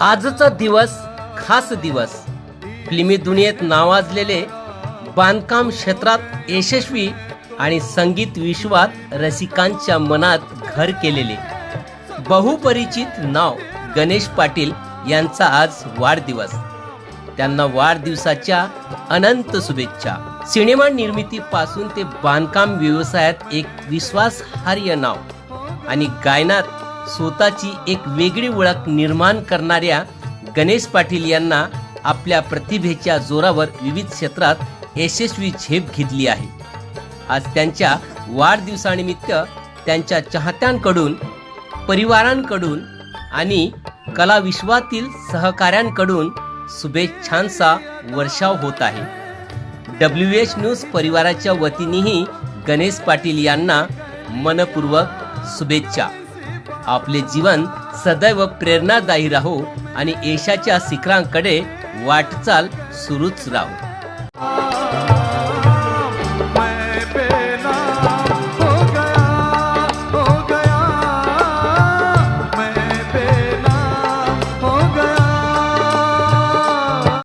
आजचा दिवस खास दिवस. फिल्मी दुनियेत नावाजलेले बांधकाम क्षेत्रात यशस्वी आणि संगीत विश्वात रसिकांच्या मनात घर केलेले. बहुपरिचित नाव गणेश पाटील यांचा आज वाढदिवस. त्यांना वाढदिवसाच्या अनंत शुभेच्छा. सिनेमा निर्मितीपासून ते बांधकाम व्यवसायात एक विश्वासार्ह नाव. आणि गायनात स्वतःची एक वेगळी ओळख निर्माण करणाऱ्या गणेश पाटील यांना आपल्या प्रतिभेच्या जोरावर विविध क्षेत्रात यशस्वी झेप घेतली आहे. आज त्यांच्या वाढदिवसानिमित्त त्यांच्या चाहत्यांकडून परिवारांकडून आणि कलाविश्वातील सहकाऱ्यांकडून शुभेच्छांचा वर्षाव होत आहे. डब्ल्यू एच न्यूज परिवाराच्या वतीनेही गणेश पाटील यांना मनपूर्वक शुभेच्छा. आपले जीवन सदैव प्रेरणादायी राहो आणि यशाच्या शिखरांकडे वाटचाल सुरूच राहो.